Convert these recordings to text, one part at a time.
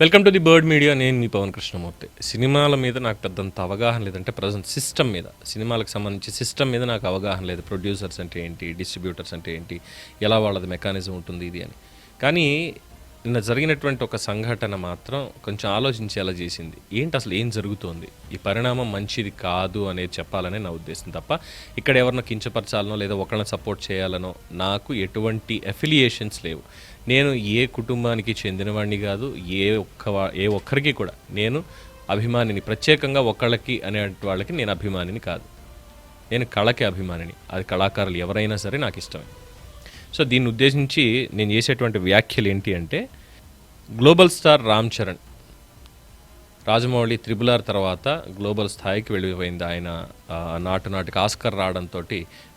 Welcome to the bird media. నేను మీ పవన్ కృష్ణమూర్తి. సినిమాల మీద నాకు పెద్దంత అవగాహన లేదంటే ప్రజెంట్ సిస్టమ్ మీద సినిమాలకు సంబంధించి సిస్టమ్ మీద నాకు అవగాహన లేదు. ప్రొడ్యూసర్స్ అంటే ఏంటి డిస్ట్రిబ్యూటర్స్ అంటే ఏంటి ఎలా వాళ్ళది మెకానిజం ఉంటుంది ఇది అని. కానీ నిన్న జరిగినటువంటి ఒక సంఘటన మాత్రం కొంచెం ఆలోచించేలా చేసింది. ఏంటి అసలు ఏం జరుగుతోంది? ఈ పరిణామం మంచిది కాదు అనేది చెప్పాలనే నా ఉద్దేశం తప్ప ఇక్కడ ఎవరినో కించపరచాలనో లేదా ఒకరిని సపోర్ట్ చేయాలనో నాకు ఎటువంటి అఫిలియేషన్స్ లేవు. నేను ఏ కుటుంబానికి చెందినవాడిని కాదు ఏ ఒక్క ఏ ఒక్కరికి కూడా నేను అభిమానిని ప్రత్యేకంగా ఒక్కళ్ళకి అనే వాళ్ళకి నేను అభిమానిని కాదు. నేను కళకి అభిమానిని అది కళాకారులు ఎవరైనా సరే నాకు ఇష్టమే. సో దీన్ని ఉద్దేశించి నేను చేసేటువంటి వ్యాఖ్యలు ఏంటి అంటే global star Ram Charan Rajamouli triple R తర్వాత గ్లోబల్ స్థాయికి వెళ్ళిపోయింది. ఆయన నాటు నాటికి ఆస్కర్ రావడంతో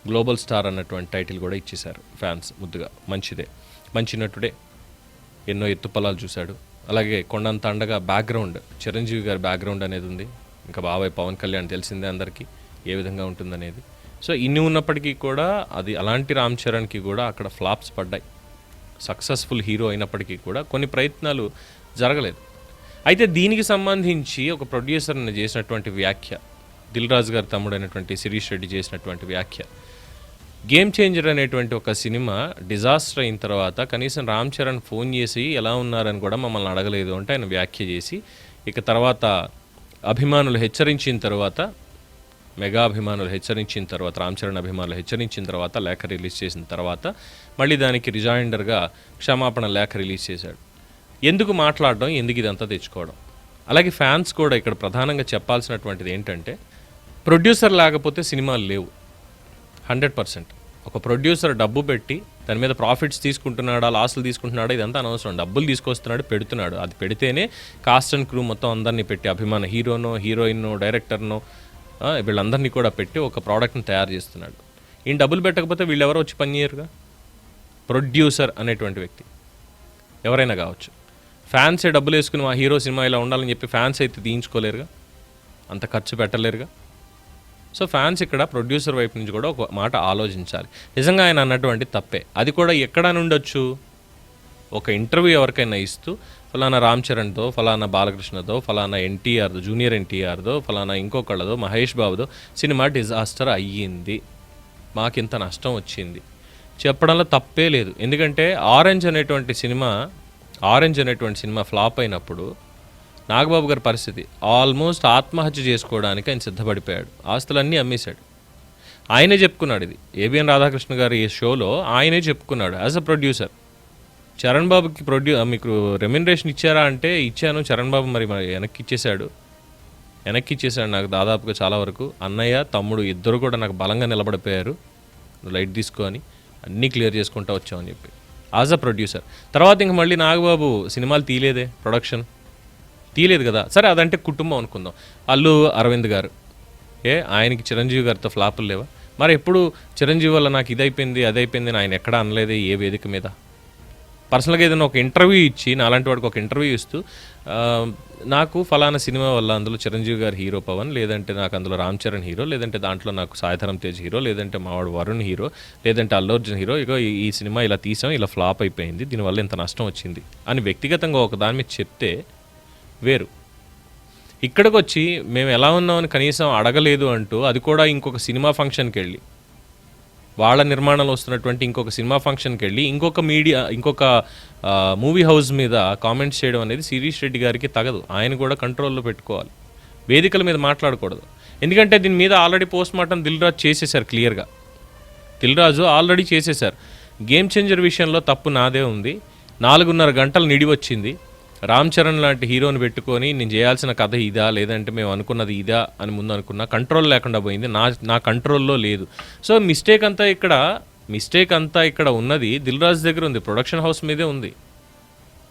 గ్లోబల్ స్టార్ అన్నటువంటి టైటిల్ కూడా ఇచ్చేశారు ఫ్యాన్స్ ముద్దుగా మంచిదే. మంచి నటుడే ఎన్నో ఎత్తుపలాలు చూశాడు. అలాగే కొండంత అండగా బ్యాక్గ్రౌండ్ చిరంజీవి గారి బ్యాక్గ్రౌండ్ అనేది ఉంది. ఇంకా బాబాయ్ పవన్ కళ్యాణ్ తెలిసిందే అందరికీ ఏ విధంగా ఉంటుందనేది. సో ఇన్ని ఉన్నప్పటికీ కూడా అది అలాంటి రామ్ చరణ్కి కూడా అక్కడ ఫ్లాప్స్ పడ్డాయి. సక్సెస్ఫుల్ హీరో అయినప్పటికీ కూడా కొన్ని ప్రయత్నాలు జరగలేదు. అయితే దీనికి సంబంధించి ఒక ప్రొడ్యూసర్ని చేసినటువంటి వ్యాఖ్య దిల్ రాజు గారి తమ్ముడైనటువంటి శిరీష్ రెడ్డి చేసినటువంటి వ్యాఖ్య గేమ్ చేంజర్ అనేటువంటి ఒక సినిమా డిజాస్టర్ అయిన తర్వాత కనీసం రామ్ చరణ్ ఫోన్ చేసి ఎలా ఉన్నారని కూడా మమ్మల్ని అడగలేదు అంటే ఆయన వ్యాఖ్య చేసి ఇక తర్వాత అభిమానులు హెచ్చరించిన తర్వాత మెగా అభిమానులు హెచ్చరించిన తర్వాత రామ్ చరణ్ అభిమానులు హెచ్చరించిన తర్వాత లేఖ రిలీజ్ చేసిన తర్వాత మళ్ళీ దానికి రిజాయిండర్గా క్షమాపణ లేఖ రిలీజ్ చేశాడు. ఎందుకు మాట్లాడడం ఎందుకు ఇదంతా తెచ్చుకోవడం? అలాగే ఫ్యాన్స్ కూడా ఇక్కడ ప్రధానంగా చెప్పాల్సినటువంటిది ఏంటంటే ప్రొడ్యూసర్ లేకపోతే సినిమాలు లేవు. Hundred percent. ఒక ప్రొడ్యూసర్ డబ్బు పెట్టి దాని మీద ప్రాఫిట్స్ తీసుకుంటున్నాడా లాస్లు తీసుకుంటున్నాడా ఇదంతా అనవసరం. డబ్బులు తీసుకొస్తున్నాడు పెడుతున్నాడు. అది పెడితేనే కాస్ట్ అండ్ క్రూ మొత్తం అందరినీ పెట్టి అభిమాన హీరోనో హీరోయిన్నో డైరెక్టర్నో వీళ్ళందరినీ కూడా పెట్టి ఒక ప్రోడక్ట్ని తయారు చేస్తున్నాడు. ఈయన డబ్బులు పెట్టకపోతే వీళ్ళు ఎవరో వచ్చి పని చేయరుగా? ప్రొడ్యూసర్ అనేటువంటి వ్యక్తి. ఎవరైనా కావచ్చు. ఫ్యాన్సే డబ్బులు వేసుకుని మా హీరో సినిమా ఇలా ఉండాలని చెప్పి ఫ్యాన్స్ అయితే తీయించుకోలేరుగా? అంత ఖర్చు పెట్టలేరుగా? సో ఫ్యాన్స్ ఇక్కడ ప్రొడ్యూసర్ వైపు నుంచి కూడా ఒక మాట ఆలోచించాలి. నిజంగా ఆయన అన్నటువంటి తప్పే. అది కూడా ఎక్కడ నుండొచ్చు? ఒక ఇంటర్వ్యూ ఎవరికైనా ఇస్తూ ఫలానా రామ్ చరణ్తో ఫలానా బాలకృష్ణతో ఫలానా ఎన్టీఆర్దో జూనియర్ ఎన్టీఆర్దో ఫలానా ఇంకొకళ్ళదో మహేష్ బాబుదో సినిమా డిజాస్టర్ అయ్యింది. మాకింత నష్టం వచ్చింది. చెప్పడంలో తప్పే లేదు. ఎందుకంటే ఆరెంజ్ అనేటువంటి సినిమా ఆరెంజ్ అనేటువంటి సినిమా ఫ్లాప్ అయినప్పుడు నాగబాబు గారి పరిస్థితి. ఆల్మోస్ట్ ఆత్మహత్య చేసుకోవడానికి ఆయన సిద్ధపడిపోయాడు. ఆస్తులన్నీ అమ్మేశాడు. ఆయనే చెప్పుకున్నాడు ఇది. ఏబిఎన్ రాధాకృష్ణ గారి ఈ షోలో ఆయనే చెప్పుకున్నాడు యాజ్ అ ప్రొడ్యూసర్. చరణ్ బాబుకి ప్రొడ్యూ మీకు రెమ్యునరేషన్ ఇచ్చారా అంటే ఇచ్చాను. చరణ్ బాబు మరి మరి వెనక్కి ఇచ్చేశాడు వెనక్కి ఇచ్చేసాడు నాకు దాదాపుగా చాలా వరకు. అన్నయ్య తమ్ముడు ఇద్దరు కూడా నాకు బలంగా నిలబడిపోయారు. లైట్ తీసుకొని అన్నీ క్లియర్ చేసుకుంటా వచ్చామని చెప్పి. As a producer. తర్వాత ఇంక మళ్ళీ నాగబాబు సినిమాలు తీయలేదే ప్రొడక్షన్. తీయలేదు కదా. సరే అదంటే కుటుంబం అనుకుందాం. అల్లు అరవింద్ గారు. ఏ ఆయనకి చిరంజీవి గారితో ఫ్లాపులు లేవా? మరి ఎప్పుడు చిరంజీవి వల్ల నాకు ఇది అయిపోయింది అది అయిపోయింది ఆయన ఎక్కడ అనలేదే ఏ వేదిక మీద? పర్సనల్గా ఏదైనా ఒక ఇంటర్వ్యూ ఇచ్చి నాలాంటి వాడికి ఒక ఇంటర్వ్యూ ఇస్తూ నాకు ఫలానా సినిమా వల్ల అందులో చిరంజీవి గారు హీరో పవన్ లేదంటే నాకు అందులో రామ్ చరణ్ హీరో లేదంటే దాంట్లో నాకు సాయిధరం తేజ్ హీరో లేదంటే మావాడు వరుణ్ హీరో లేదంటే అల్లు అర్జున్ హీరో ఇగో ఈ- ఈ సినిమా ఇలా తీసాం ఇలా ఫ్లాప్ అయిపోయింది దీనివల్ల ఇంత నష్టం వచ్చింది అని వ్యక్తిగతంగా ఒక దాని మీద చెప్తే వేరు. ఇక్కడికి వచ్చి మేము ఎలా ఉన్నామని కనీసం అడగలేదు అంటూ అది కూడా ఇంకొక సినిమా ఫంక్షన్కి వెళ్ళి వాళ్ళ నిర్మాణంలో వస్తున్నటువంటి ఇంకొక సినిమా ఫంక్షన్కి వెళ్ళి ఇంకొక మీడియా ఇంకొక మూవీ హౌస్ మీద కామెంట్స్ చేయడం అనేది శిరీష్ రెడ్డి గారికి తగదు. ఆయన కూడా కంట్రోల్లో పెట్టుకోవాలి. వేదికల మీద మాట్లాడకూడదు. ఎందుకంటే దీని మీద already post mortem Dil Raju చేసేశారు క్లియర్గా. దిల్ రాజు ఆల్రెడీ చేసేశారు. గేమ్ చేంజర్ విషయంలో తప్పు నాదే ఉంది. నాలుగున్నర గంటలు నిడి వచ్చింది రామ్ చరణ్ లాంటి హీరోని పెట్టుకొని నేను చేయాల్సిన కథ ఇదా లేదంటే మేము అనుకున్నది ఇదా అని ముందు అనుకున్నా కంట్రోల్ లేకుండా పోయింది. నా నా కంట్రోల్లో లేదు. సో మిస్టేక్ అంతా ఇక్కడ మిస్టేక్ అంతా ఇక్కడ ఉన్నది దిల్రాజ్ దగ్గర ఉంది. ప్రొడక్షన్ హౌస్ మీదే ఉంది.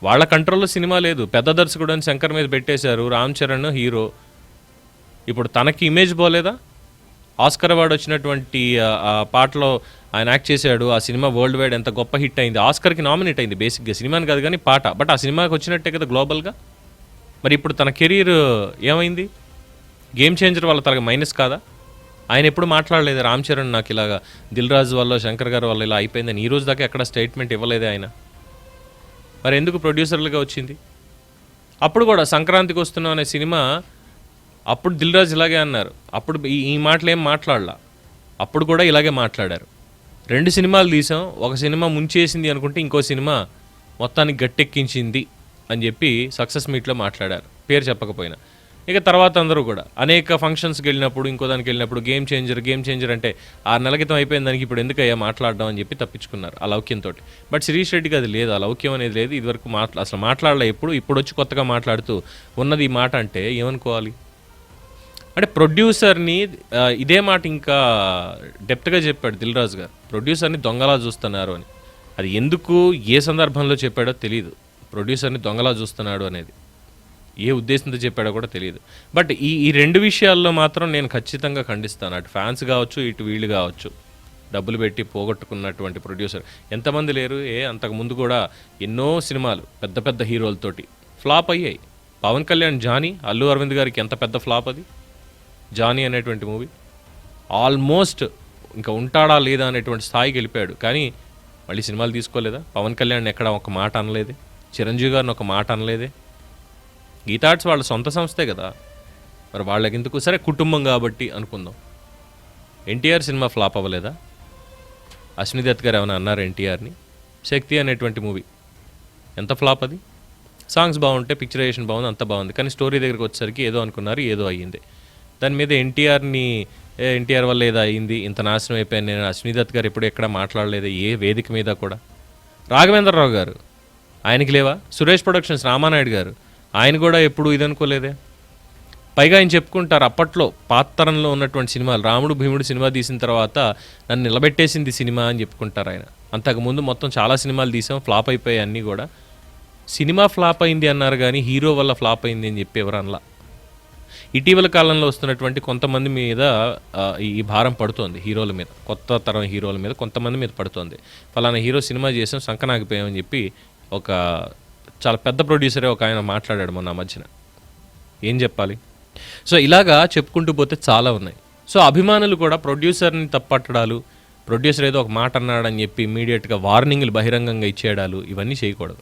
వాళ్ళ కంట్రోల్లో సినిమా లేదు. పెద్ద దర్శకుడు అని శంకర్ మీద పెట్టేశారు రామ్ చరణ్ హీరో. ఇప్పుడు తనకి ఇమేజ్ పోలేదా? ఆస్కర్ అవార్డు వచ్చినటువంటి ఆ, పాటలో ఆయన యాక్ట్ చేశాడు. ఆ సినిమా వరల్డ్ వైడ్ ఎంత గొప్ప హిట్ అయింది. ఆస్కర్కి నామినేట్ అయింది బేసిక్గా. సినిమాని కాదు కానీ పాట. బట్ ఆ సినిమాకి వచ్చినట్టే కదా గ్లోబల్గా? మరి ఇప్పుడు తన కెరీర్ ఏమైంది? గేమ్ చేంజర్ వల్ల తనకు మైనస్ కాదా? ఆయన ఎప్పుడు మాట్లాడలేదు? రామ్ చరణ్ నాకు ఇలాగా దిల్ రాజు వల్ల శంకర్ గారు వల్ల ఇలా అయిపోయిందని. ఈ రోజు దాకా ఎక్కడ స్టేట్మెంట్ ఇవ్వలేదు ఆయన. మరి ఎందుకు ప్రొడ్యూసర్లుగా వచ్చింది? అప్పుడు కూడా సంక్రాంతికి వస్తున్నాం అనే సినిమా అప్పుడు దిల్రాజ్ ఇలాగే అన్నారు. అప్పుడు ఈ ఈ మాటలు ఏం మాట్లాడలా. అప్పుడు కూడా ఇలాగే మాట్లాడారు. రెండు సినిమాలు తీసాం. ఒక సినిమా ముంచేసింది అనుకుంటే ఇంకో సినిమా మొత్తానికి గట్టెక్కించింది అని చెప్పి సక్సెస్ మీట్లో మాట్లాడారు. పేరు చెప్పకపోయినా. ఇక తర్వాత అందరూ కూడా. అనేక ఫంక్షన్స్కి వెళ్ళినప్పుడు ఇంకో దానికి వెళ్ళినప్పుడు గేమ్ చేంజర్ గేమ్ చేంజర్ అంటే ఆరు నెలల క్రితం అయిపోయిన దానికి ఇప్పుడు ఎందుకయ్యా మాట్లాడడం అని చెప్పి తప్పించుకున్నారు ఆ లౌక్యంతో. బట్ శిరీష్ రెడ్డికి అది లేదు. ఆ లౌక్యం అనేది లేదు. ఇదివరకు మాట్లా అసలు మాట్లాడలే ఎప్పుడు. ఇప్పుడు వచ్చి కొత్తగా మాట్లాడుతూ ఉన్నది ఈ మాట అంటే ఏమనుకోవాలి? అంటే ప్రొడ్యూసర్ని ఇదే మాట ఇంకా డెప్త్గా చెప్పాడు దిల్ రాజు గారు. ప్రొడ్యూసర్ని దొంగలా చూస్తున్నారు అని. అది ఎందుకు ఏ సందర్భంలో చెప్పాడో తెలియదు ప్రొడ్యూసర్ని దొంగలా చూస్తున్నాడు అనేది. ఏ ఉద్దేశంతో చెప్పాడో కూడా తెలియదు బట్ ఈ ఈ రెండు విషయాల్లో మాత్రం నేను ఖచ్చితంగా ఖండిస్తాను. అటు ఫ్యాన్స్ కావచ్చు ఇటు వీళ్ళు కావచ్చు. డబ్బులు పెట్టి పోగొట్టుకున్నటువంటి ప్రొడ్యూసర్. ఎంతమంది లేరు? ఏ అంతకుముందు కూడా ఎన్నో సినిమాలు పెద్ద పెద్ద హీరోలతోటి. ఫ్లాప్ అయ్యాయి. పవన్ కళ్యాణ్ జానీ అల్లు అరవింద్ గారికి ఎంత పెద్ద ఫ్లాప్ అది? జానీ అనేటువంటి మూవీ. ఆల్మోస్ట్ ఇంకా ఉంటాడా లేదా అనేటువంటి స్థాయికి వెళ్ళిపోయాడు. కానీ మళ్ళీ సినిమాలు తీసుకోలేదా? పవన్ కళ్యాణ్ ఎక్కడ ఒక మాట అనలేదే. చిరంజీవి గారిని ఒక మాట అనలేదే. గీతార్ట్స్ వాళ్ళ సొంత సంస్థే కదా. మరి వాళ్ళకి ఎందుకు? సరే కుటుంబం కాబట్టి అనుకుందాం. ఎన్టీఆర్ సినిమా ఫ్లాప్ అవ్వలేదా? అశ్విని దత్ గారు ఏమైనా అన్నారు ఎన్టీఆర్ని? శక్తి అనేటువంటి మూవీ. ఎంత ఫ్లాప్ అది? సాంగ్స్ బాగుంటే పిక్చరైజేషన్ బాగుంది అంత బాగుంది. కానీ స్టోరీ దగ్గరికి వచ్చేసరికి ఏదో అనుకున్నారు ఏదో అయ్యింది. దాని మీద ఎన్టీఆర్ని ఎన్టీఆర్ వల్ల ఏదో అయింది ఇంత నాశనం అయిపోయాను నేను అశ్విని దత్ గారు ఎప్పుడు ఎక్కడ మాట్లాడలేదు ఏ వేదిక మీద కూడా. రాఘవేంద్రరావు గారు ఆయనకి లేవా? సురేష్ ప్రొడక్షన్స్ రామానాయుడు గారు ఆయన కూడా ఎప్పుడు ఇది అనుకోలేదే పైగా ఆయన చెప్పుకుంటారు అప్పట్లో పాత్తరంలో ఉన్నటువంటి సినిమాలు రాముడు భీముడు సినిమా తీసిన తర్వాత నన్ను నిలబెట్టేసింది సినిమా అని చెప్పుకుంటారు ఆయన. అంతకుముందు మొత్తం చాలా సినిమాలు తీసాం ఫ్లాప్ అయిపోయాయి అన్నీ కూడా. సినిమా ఫ్లాప్ అయింది అన్నారు కానీ హీరో వల్ల ఫ్లాప్ అయింది అని చెప్పి ఎవరు ఇటీవల కాలంలో వస్తున్నటువంటి కొంతమంది మీద ఈ భారం పడుతోంది హీరోల మీద కొత్త తరం హీరోల మీద కొంతమంది మీద పడుతోంది. ఫలానా హీరో సినిమా చేసాం సంకనాగిపోయామని చెప్పి ఒక చాలా పెద్ద ప్రొడ్యూసరే ఒక ఆయన మాట్లాడాడు మొన్న మధ్యన. ఏం చెప్పాలి? సో ఇలాగా చెప్పుకుంటూ పోతే చాలా ఉన్నాయి. సో అభిమానులు కూడా ప్రొడ్యూసర్ని తప్పట్టడాలు ప్రొడ్యూసర్ ఏదో ఒక మాట అన్నాడని చెప్పి ఇమీడియట్గా వార్నింగ్లు బహిరంగంగా ఇచ్చేయడాలు ఇవన్నీ చేయకూడదు.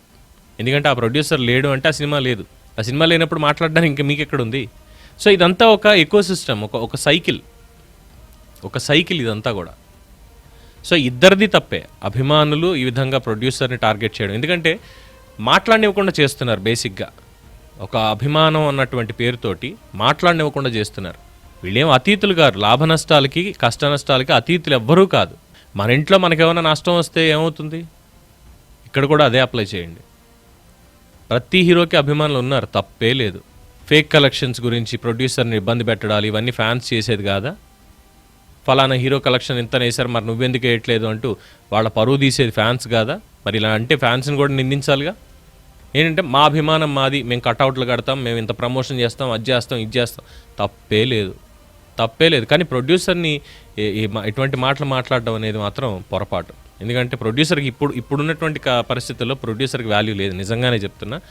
ఎందుకంటే ఆ ప్రొడ్యూసర్ లేడు అంటే ఆ సినిమా లేదు. ఆ సినిమా లేనప్పుడు మాట్లాడడానికి ఇంకా మీకు ఎక్కడ ఉంది సో ఇదంతా ఒక ఎకో సిస్టమ్ ఒక ఒక సైకిల్. ఒక సైకిల్ ఇదంతా కూడా. సో ఇద్దరిది తప్పే. అభిమానులు ఈ విధంగా ప్రొడ్యూసర్ని టార్గెట్ చేయడం. ఎందుకంటే మాట్లాడినివ్వకుండా చేస్తున్నారు బేసిక్గా. ఒక అభిమానం అన్నటువంటి పేరుతోటి మాట్లాడినివ్వకుండా చేస్తున్నారు. వీళ్ళేం అతీతులు గారు లాభ నష్టాలకి కష్ట నష్టాలకి అతీతులు ఎవ్వరూ కాదు. మన ఇంట్లో మనకేమైనా నష్టం వస్తే ఏమవుతుంది? ఇక్కడ కూడా అదే అప్లై చేయండి. ప్రతి హీరోకి అభిమానులు ఉన్నారు. తప్పే లేదు. ఫేక్ కలెక్షన్స్ గురించి ప్రొడ్యూసర్ని ఇబ్బంది పెట్టడాలు ఇవన్నీ ఫ్యాన్స్ చేసేది కాదా? ఫలానా హీరో కలెక్షన్ ఇంత వేశారు మరి నువ్వెందుకు వేయట్లేదు అంటూ వాళ్ళ పరువు తీసేది ఫ్యాన్స్ కాదా? మరి ఇలా అంటే ఫ్యాన్స్ని కూడా నిందించాలిగా? ఏంటంటే మా అభిమానం మాది మేము కట్అవుట్లు కడతాం మేము ఇంత ప్రమోషన్ చేస్తాం అది చేస్తాం ఇది చేస్తాం. తప్పే లేదు. తప్పే లేదు. కానీ ప్రొడ్యూసర్ని మా- ఇటువంటి మాటలు మాట్లాడడం అనేది మాత్రం పొరపాటు. ఎందుకంటే ప్రొడ్యూసర్కి ఇప్పుడు ఇప్పుడున్నటువంటి పరిస్థితుల్లో ప్రొడ్యూసర్కి వాల్యూ లేదు. నిజంగానే చెప్తున్నా.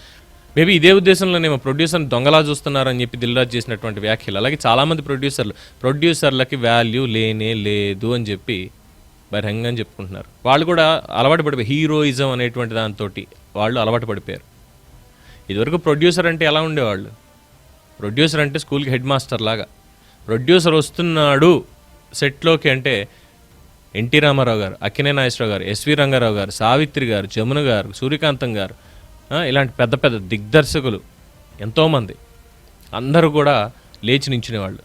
మేబీ ఇదే ఉద్దేశంలోనేమో ప్రొడ్యూసర్ని దొంగలా చూస్తున్నారని చెప్పి దిల్రాజ్ చేసినటువంటి వ్యాఖ్యలు. అలాగే చాలామంది ప్రొడ్యూసర్లు ప్రొడ్యూసర్లకి వాల్యూ లేనే లేదు అని చెప్పి బహిరంగంగా చెప్పుకుంటున్నారు. వాళ్ళు కూడా అలవాటు పడిపోయి హీరోయిజం అనేటువంటి దాంతో వాళ్ళు అలవాటు పడిపోయారు. ఇదివరకు ప్రొడ్యూసర్ అంటే ఎలా ఉండేవాళ్ళు? ప్రొడ్యూసర్ అంటే స్కూల్కి హెడ్ మాస్టర్ లాగా. ప్రొడ్యూసర్ వస్తున్నాడు సెట్లోకి అంటే ఎన్టీ రామారావు గారు అక్కినే నాగేశ్వరరావు గారు ఎస్వి రంగారావు గారు సావిత్రి గారు జమున గారు సూర్యకాంతం గారు ఇలాంటి పెద్ద పెద్ద దిగ్దర్శకులు ఎంతోమంది. అందరూ కూడా లేచి నించునేవాళ్ళు.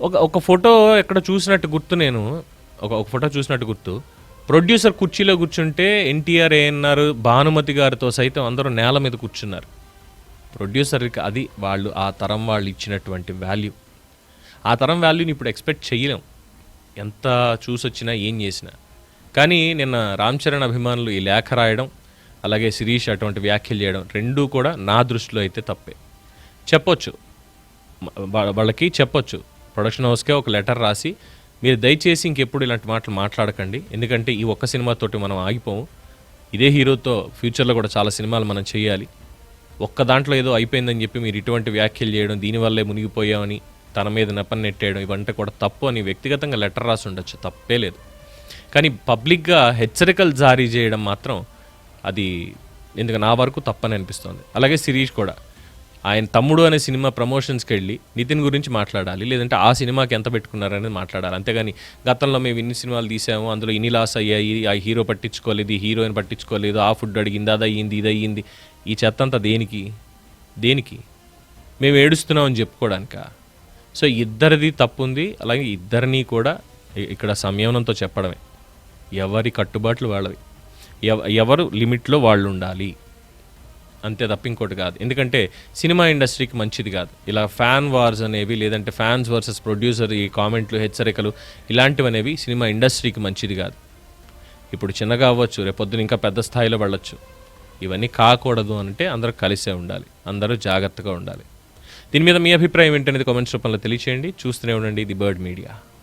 ఒక ఒక ఫోటో ఎక్కడ చూసినట్టు గుర్తు నేను ఒక ఒక ఫోటో చూసినట్టు గుర్తు. ప్రొడ్యూసర్ కుర్చీలో కూర్చుంటే ఎన్టీఆర్ ఏఎన్ఆర్ భానుమతి గారితో సైతం అందరూ నేల మీద కూర్చున్నారు. ప్రొడ్యూసర్కి అది వాళ్ళు ఆ తరం వాళ్ళు ఇచ్చినటువంటి వాల్యూ. ఆ తరం వాల్యూని ఇప్పుడు ఎక్స్పెక్ట్ చేయలేం. ఎంత చూసొచ్చినా ఏం చేసినా. కానీ నిన్న రామ్ చరణ్ అభిమానులు ఈ లేఖ రాయడం అలాగే శిరీష్ అటువంటి వ్యాఖ్యలు చేయడం రెండూ కూడా నా దృష్టిలో అయితే తప్పే. చెప్పొచ్చు. వాళ్ళకి చెప్పొచ్చు. ప్రొడక్షన్ హౌస్కే ఒక లెటర్ రాసి మీరు దయచేసి ఇంకెప్పుడు ఇలాంటి మాటలు మాట్లాడకండి. ఎందుకంటే ఈ ఒక్క సినిమాతోటి మనం ఆగిపోము. ఇదే హీరోతో ఫ్యూచర్లో కూడా చాలా సినిమాలు మనం చేయాలి. ఒక్క దాంట్లో ఏదో అయిపోయిందని చెప్పి మీరు ఇటువంటి వ్యాఖ్యలు చేయడం దీనివల్లే మునిగిపోయామని తన మీద నెపని నెట్టేయడం ఇవంటే కూడా తప్పు అని వ్యక్తిగతంగా లెటర్ రాసి ఉండొచ్చు. తప్పే లేదు. కానీ పబ్లిక్గా హెచ్చరికలు జారీ చేయడం మాత్రం అది ఎందుకు నా వరకు తప్పని అనిపిస్తోంది. అలాగే శిరీష్ కూడా. ఆయన తమ్ముడు అనే సినిమా ప్రమోషన్స్కి వెళ్ళి నితిన్ గురించి మాట్లాడాలి లేదంటే ఆ సినిమాకి ఎంత పెట్టుకున్నారనేది మాట్లాడాలి. అంతేగాని గతంలో మేము ఇన్ని సినిమాలు తీసాము అందులో ఇన్ని లాస్ అయ్యాయి ఆ హీరో పట్టించుకోలేదు హీరోయిన్ పట్టించుకోలేదు ఆ ఫుడ్ అడిగింది అది అయ్యింది ఇది అయ్యింది. ఈ చెత్త అంతా దేనికి? దేనికి? మేము ఏడుస్తున్నామని చెప్పుకోవడానిక సో ఇద్దరిది తప్పు ఉంది అలాగే ఇద్దరిని కూడా ఇక్కడ సంయమనంతో చెప్పడమే. ఎవరి కట్టుబాట్లు వాళ్ళవి. ఎవరు లిమిట్లో వాళ్ళు ఉండాలి అంతే తప్ప ఇంకోటి కాదు. ఎందుకంటే సినిమా ఇండస్ట్రీకి మంచిది కాదు. ఇలా ఫ్యాన్ వార్స్ అనేవి లేదంటే ఫ్యాన్స్ వర్సెస్ ప్రొడ్యూసర్ ఈ కామెంట్లు హెచ్చరికలు ఇలాంటివి అనేవి సినిమా ఇండస్ట్రీకి మంచిది కాదు. ఇప్పుడు చిన్నగా అవ్వచ్చు రేపొద్దున ఇంకా పెద్ద స్థాయిలో వెళ్ళొచ్చు. ఇవన్నీ కాకూడదు అంటే అందరూ కలిసే ఉండాలి. అందరూ జాగ్రత్తగా ఉండాలి. దీని మీద మీ అభిప్రాయం ఏంటనేది కామెంట్స్ రూపంలో తెలియచేయండి. చూస్తూనే ఉండండి ది బర్డ్ మీడియా.